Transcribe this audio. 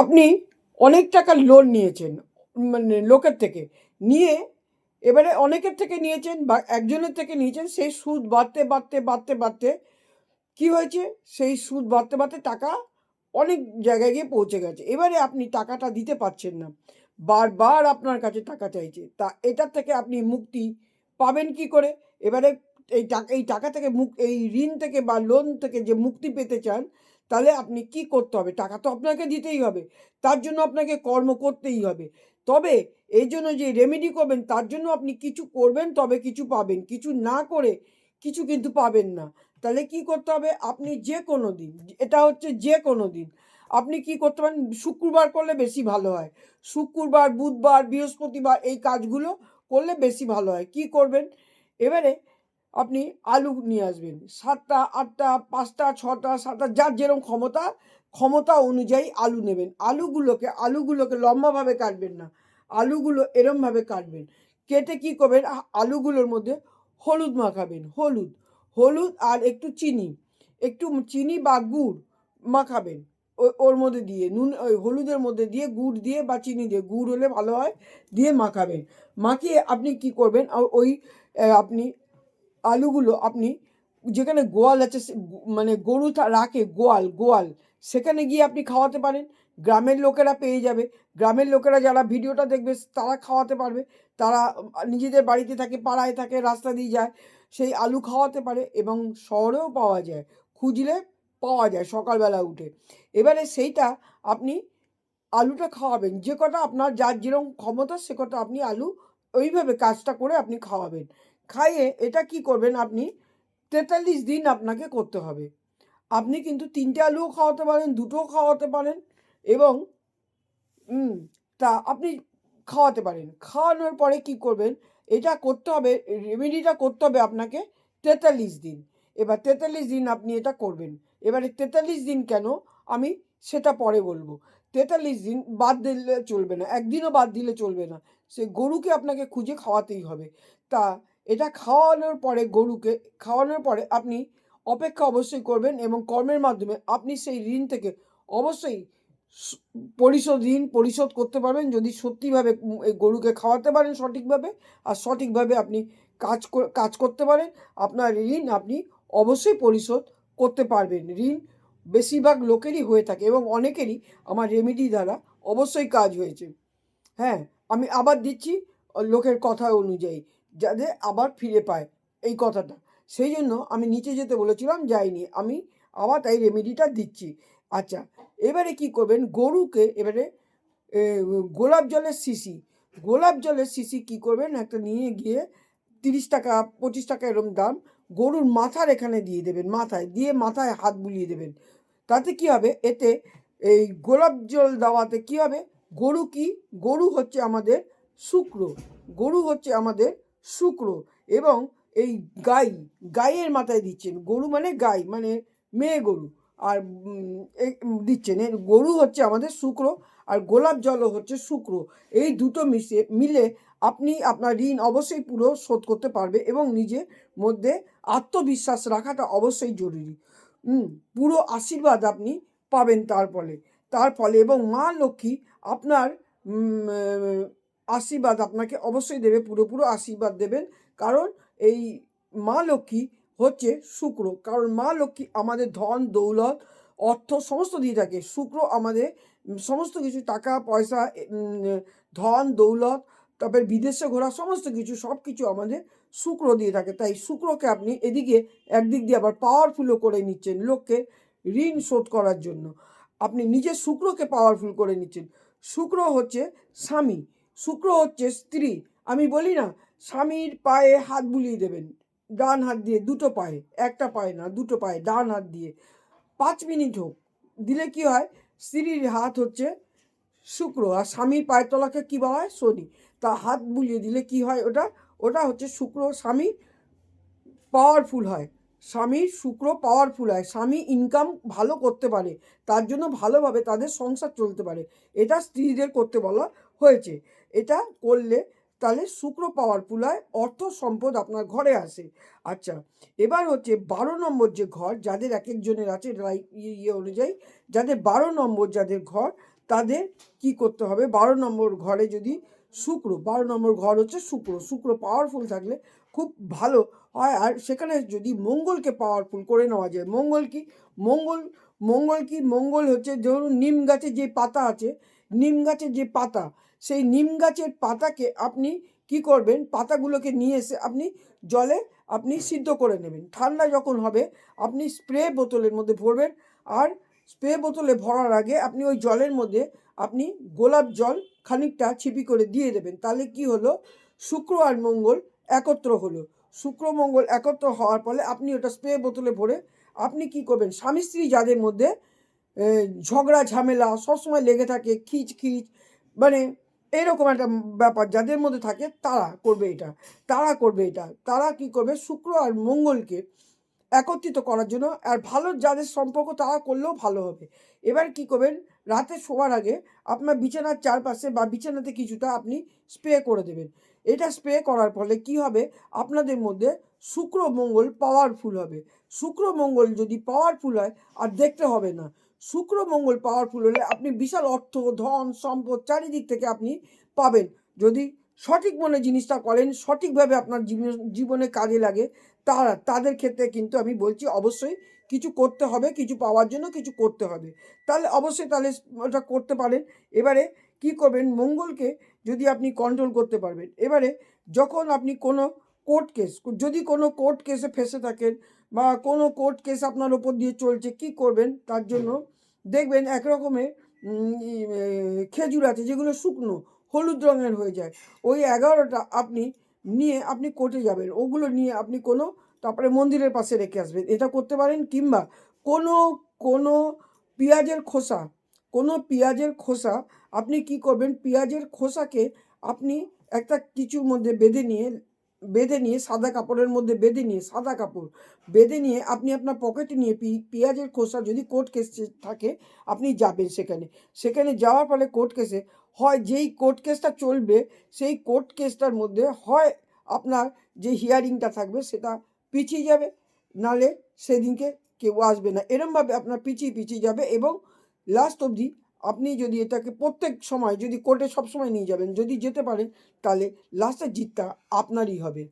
আপনি অনেক টাকা লোন নিয়েছেন মানে লোকের থেকে। নিয়ে এবারে অনেকের থেকে নিয়েছেন বা একজনের থেকে নিয়েছেন, সেই সুদ বাড়তে বাড়তে বাড়তে বাড়তে কী হয়েছে? সেই সুদ বাড়তে বাড়তে টাকা অনেক জায়গায় গিয়ে পৌঁছে গেছে। এবারে আপনি টাকাটা দিতে পারছেন না। বারবার আপনার কাছে টাকা চাইছে। তা এটার থেকে আপনি মুক্তি পাবেন কি করে? এবারে এই টাকা এই টাকা থেকে মুক, এই ঋণ থেকে বা লোন থেকে যে মুক্তি পেতে চান তাহলে আপনি কি করতে হবে? টাকা তো আপনাকে দিতেই হবে। তার জন্য আপনাকে কর্ম করতেই হবে। তবে এই জন্য যে রেমেডি করবেন, তার জন্য আপনি কিছু করবেন, তবে কিছু পাবেন। কিছু না করে কিছু কিন্তু পাবেন না। তাহলে কি করতে হবে? আপনি যে কোনো দিন, এটা হচ্ছে যে কোনো দিন, আপনি কি করতে পারেন? শুক্রবার করলে বেশি ভালো হয়। শুক্রবার, বুধবার, বৃহস্পতিবার এই কাজগুলো করলে বেশি ভালো হয়। কি করবেন? এবারে আপনি আলু নিয়ে আসবেন। সাতটা, আটটা, পাঁচটা, ছটা, সাতটা, যার যেরকম ক্ষমতা ক্ষমতা অনুযায়ী আলু নেবেন। আলুগুলোকে আলুগুলোকে লম্বাভাবে কাটবেন না। আলুগুলো এরমভাবে কাটবেন। কেটে কি করবেন? আলুগুলোর মধ্যে হলুদ মাখাবেন, হলুদ। হলুদ আর একটু চিনি একটু চিনি বা গুড় মাখাবেন। ওর মধ্যে দিয়ে, নুন, ওই হলুদের মধ্যে দিয়ে গুড় দিয়ে বা চিনি দিয়ে, গুড় হলে ভালো হয়, দিয়ে মাখাবেন। মাখিয়ে আপনি কি করবেন? ওই আপনি আলুগুলো আপনি যেখানে গোয়াল আছে মানে গরু রাখে গোয়াল গোয়াল, সেখানে গিয়ে আপনি খাওয়াতে পারেন। গ্রামের লোকেরা পেয়ে যাবে। গ্রামের লোকেরা যারা ভিডিওটা দেখবে, তারা খাওয়াতে পারবে। তারা নিজেদের বাড়িতে থাকে, পাড়ায় থাকে, রাস্তা দিয়ে যায়, সেই আলু খাওয়াতে পারে এবং শহরেও পাওয়া যায়, খুঁজলে পাওয়া যায় সকালবেলা উঠে। এবারে সেইটা আপনি আলুটা খাওয়াবেন, যে কটা আপনার যার যেরকম ক্ষমতা, সে কটা আপনি আলু ওইভাবে কাজটা করে আপনি খাওয়াবেন। খাইয়ে এটা কি করবেন আপনি? তেতাল্লিশ দিন আপনাকে করতে হবে। আপনি কিন্তু তিনটে আলুও খাওয়াতে পারেন, দুটোও খাওয়াতে পারেন এবং তা আপনি খাওয়াতে পারেন। খাওয়ানোর পরে কি করবেন? এটা করতে হবে, রেমেডিটা করতে হবে আপনাকে তেতাল্লিশ দিন। এবার তেতাল্লিশ দিন আপনি এটা করবেন। এবারে তেতাল্লিশ দিন কেন? আমি সেটা পরে বলব। তেতাল্লিশ দিন বাদ দিলে চলবে না, একদিনও বাদ দিলে চলবে না। সে গরুকে আপনাকে খুঁজে খাওয়াতেই হবে। তা এটা খাওয়ানোর পরে গরুকে, খাওয়ানোর পরে আপনি অপেক্ষা অবশ্যই করবেন এবং কর্মের মাধ্যমে আপনি সেই ঋণ থেকে অবশ্যই পরিশোধ ঋণ পরিশোধ করতে পারবেন। যদি সত্যিভাবে এই গরুকে খাওয়াতে পারেন সঠিকভাবে আর সঠিকভাবে আপনি কাজ কাজ করতে পারেন, আপনার ঋণ আপনি অবশ্যই পরিশোধ করতে পারবেন। ঋণ বেশিরভাগ লোকেরই হয়ে থাকে এবং অনেকেরই আমার রেমেডি দ্বারা অবশ্যই কাজ হয়েছে। হ্যাঁ আমি আবার দিচ্ছি লোকের কথা অনুযায়ী। যাতে আবার ফিরে পায় এই কথাটা। সেই জন্য আমি নিচে যেতে বলেছিলাম, যাইনি। আমি আবার তাই রেমেডিটা দিচ্ছি। আচ্ছা এবারে কি করবেন? গরুকে এবারে গোলাপ জলের শিশি। গোলাপ জলের শিশি কি করবেন? একটা নিয়ে গিয়ে তিরিশ টাকা, পঁচিশ টাকা এরকম দাম গরুর মাথার এখানে দিয়ে দেবেন, মাথায়। দিয়ে মাথায় হাত বুলিয়ে দেবেন। তাতে কি হবে? এতে এই গোলাপ জল দেওয়াতে কি হবে? গরু কি? গরু হচ্ছে আমাদের শুক্র। গরু হচ্ছে আমাদের শুক্র এবং এই গাই, গাইয়ের মাথায় দিচ্ছেন। গরু মানে গাই মানে মেয়ে গরু। আর দিচ্ছেন। এর গরু হচ্ছে আমাদের শুক্র আর গোলাপ জলও হচ্ছে শুক্র। এই দুটো মিশে, মিলে আপনি আপনার ঋণ অবশ্যই পুরো শোধ করতে পারবে এবং নিজের মধ্যে আত্মবিশ্বাস রাখাটা অবশ্যই জরুরি। পুরো আশীর্বাদ আপনি পাবেন তার ফলে। তার ফলে এবং মা লক্ষ্মী আপনার আশীর্বাদ আপনাকে অবশ্যই দেবে, পুরোপুরো আশীর্বাদ দেবেন। কারণ এই মা লক্ষ্মী হচ্ছে শুক্র। কারণ মা লক্ষ্মী আমাদের ধন, দৌলত, অর্থ সমস্ত দিয়ে থাকে। শুক্র আমাদের সমস্ত কিছু, টাকা, পয়সা ধন, দৌলত, তারপর বিদেশে ঘোরা, সমস্ত কিছু, সব কিছু আমাদের শুক্র দিয়ে থাকে। তাই শুক্রকে আপনি এদিকে, একদিক দিয়ে আবার পাওয়ারফুলও করে নিচ্ছেন লোককে ঋণ শোধ করার জন্য। আপনি নিজের শুক্রকে পাওয়ারফুল করে নিচ্ছেন। শুক্র হচ্ছে স্বামী। শুক্র হচ্ছে স্ত্রী। আমি বলি না, স্বামীর পায়ে হাত বুলিয়ে দেবেন। ডান হাত দিয়ে দুটো পায়ে, একটা পায়ে না, দুটো পায়ে, ডান হাত দিয়ে। পাঁচ মিনিট হোক, দিলে কি হয়? স্ত্রীর হাত হচ্ছে শুক্র, আর স্বামীর পায়ের তলাকে কী বলা হয়? শনি। তা হাত বুলিয়ে দিলে কি হয় ওটা? ওটা হচ্ছে শুক্র, স্বামী পাওয়ারফুল হয়। স্বামীর শুক্র পাওয়ারফুল হয়। স্বামী ইনকাম ভালো করতে পারে। তার জন্য ভালোভাবে তাদের সংসার চলতে পারে। এটা স্ত্রীদের করতে বলা হয়েছে। এটা করলে তাহলে শুক্র পাওয়ারফুল হয় অর্থ সম্পদ আপনার ঘরে আসে। আচ্ছা এবার হচ্ছে বারো নম্বর যে ঘর, যাদের এক একজনের আছে ইয়ে ইয়ে অনুযায়ী, যাদের বারো নম্বর যাদের ঘর, তাদের কি করতে হবে? বারো নম্বর ঘরে যদি শুক্র, বারো নম্বর ঘর হচ্ছে শুক্র শুক্র পাওয়ারফুল থাকলে খুব ভালো হয়। আর সেখানে যদি মঙ্গলকে পাওয়ারফুল করে নেওয়া যায়, মঙ্গল কি? মঙ্গল মঙ্গল কি? মঙ্গল হচ্ছে ধরুন নিম গাছের যে পাতা আছে, নিম গাছের যে পাতা সেই নিম গাছের পাতাকে আপনি কি করবেন? পাতাগুলোকে নিয়ে এসে আপনি জলে আপনি সিদ্ধ করে নেবেন। ঠান্ডা যখন হবে, আপনি স্প্রে বোতলের মধ্যে ভরবেন আর স্প্রে বোতলে ভরার আগে আপনি ওই জলের মধ্যে আপনি গোলাপ জল খানিকটা ছিপি করে দিয়ে দেবেন। তাহলে কি হলো? শুক্র আর মঙ্গল একত্র হলো। শুক্র, মঙ্গল একত্র হওয়ার ফলে আপনি ওটা স্প্রে বোতলে ভরে আপনি কি করবেন? স্বামী স্ত্রী যাদের মধ্যে ঝগড়া, ঝামেলা সবসময় লেগে থাকে খিচ খিচ মানে এরকম একটা ব্যাপার যাদের মধ্যে থাকে, তারা করবে এটা, তারা করবে এটা, তারা কি করবে? শুক্র আর মঙ্গলকে একত্রিত করার জন্য আর ভালো যাদের সম্পর্ক তারা করলেও ভালো হবে। এবার কি করবেন? রাতে শোয়ার আগে আপনার বিছানার চারপাশে বা বিছানাতে কিছুটা আপনি স্প্রে করে দেবেন। এটা স্প্রে করার ফলে কি হবে? আপনাদের মধ্যে শুক্র মঙ্গল পাওয়ারফুল হবে। শুক্র মঙ্গল যদি পাওয়ারফুল হয় আর দেখতে হবে না। শুক্র, মঙ্গল পাওয়ারফুল হলে আপনি বিশাল অর্থ, ধন, সম্পদ চারিদিক থেকে আপনি পাবেন। যদি সঠিক মনে জিনিসটা করেন, সঠিকভাবে আপনার জীবন কাজে লাগে, তারা, তাদের ক্ষেত্রে কিন্তু আমি বলছি অবশ্যই কিছু করতে হবে, কিছু পাওয়ার জন্য কিছু করতে হবে। তাহলে অবশ্যই তাহলে ওটা করতে পারেন। এবারে কি করবেন? মঙ্গলকে যদি আপনি কন্ট্রোল করতে পারবেন। এবারে যখন আপনি কোনো কোর্ট কেস যদি কোনো কোর্ট কেসে ফেসে থাকেন বা কোনো কোর্ট কেস আপনার ওপর দিয়ে চলছে কি করবেন? তার জন্য দেখবেন এক রকমের উম, ই, এ, খেজুর আছে যেগুলো শুকনো হলুদ রঙের হয়ে যায়। ওই এগারোটা আপনি নিয়ে আপনি কোর্টে যাবেন। ওগুলো নিয়ে আপনি কোনো তারপরে মন্দিরের পাশে রেখে আসবেন। এটা করতে পারেন কিংবা কোনো কোনো পেঁয়াজের খোসা কোনো পেঁয়াজের খোসা আপনি কি করবেন? পেঁয়াজের খোসাকে আপনি একটা কিছুর মধ্যে বেঁধে নিয়ে বেঁধে নিয়ে সাদা কাপড়ের মধ্যে বেঁধে নিয়ে, সাদা কাপড় বেঁধে নিয়ে আপনি আপনার পকেটে নিয়ে পেঁয়াজের খোসা যদি কোর্ট কেস থাকে, আপনি যাবেন সেখানে। সেখানে যাওয়ার ফলে কোর্ট কেসে হয় যেই কোর্ট কেসটা চলবে, সেই কোর্ট কেসটার মধ্যে হয় আপনার যে হিয়ারিংটা থাকবে, সেটা পিছিয়ে যাবে। নালে সেদিনকে কেউ আসবে না। এরমভাবে আপনার পিছিয়ে পিছিয়ে যাবে এবং লাস্ট অবধি আপনি যদি এটাকে প্রত্যেক সময় যদি কোর্টে সব সময় নিয়ে যাবেন, যদি যেতে পারেন, তাহলে লাস্টের জিতটা আপনারই হবে।